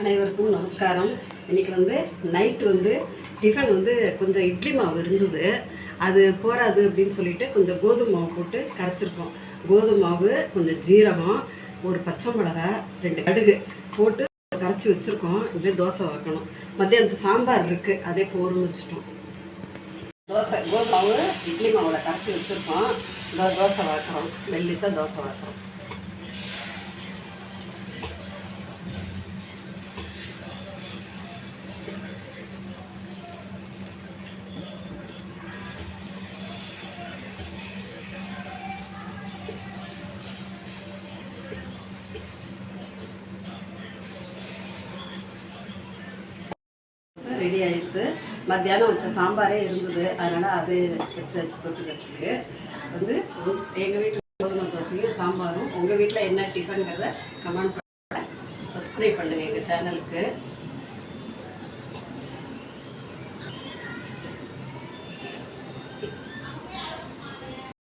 அனைவருக்கும் நமஸ்காரம். இன்னைக்கு வந்து நைட்டு வந்து டிஃபன் வந்து கொஞ்சம் இட்லி மாவு இருந்தது. அது போராது அப்படின்னு சொல்லிட்டு கொஞ்சம் கோதுமை மாவு போட்டு கரைச்சிருக்கோம். கோதுமை மாவு கொஞ்சம் ஜீரகம் ஒரு பச்சை மிளகாய் ரெண்டு கடுகு போட்டு கரைச்சி வச்சுருக்கோம். இப்படியே தோசை வைக்கணும். மத்தியானத்து சாம்பார் இருக்குது அதே போர்னு வச்சுட்டோம். தோசை கோதுமாவு இட்லி மாவில் கரைச்சி வச்சுருக்கோம். தோசை வளர்க்குறோம் மெல்லிசாக தோசை வளர்க்குறோம் ரெடி ஆகிடுது மத்தியானம் வச்ச சாம்பாரே இருந்தது. அதனால் அது வச்சு வச்சு தொட்டுக்கிறதுக்கு. வந்து எங்கள் வீட்டில் கோதுமை தோசையும் சாம்பாரும் உங்கள் வீட்டில் என்ன டிஃபனுங்கிறத கமெண்ட் பண்ணுங்கள் சப்ஸ்கிரைப் பண்ணுங்கள் எங்கள் சேனலுக்கு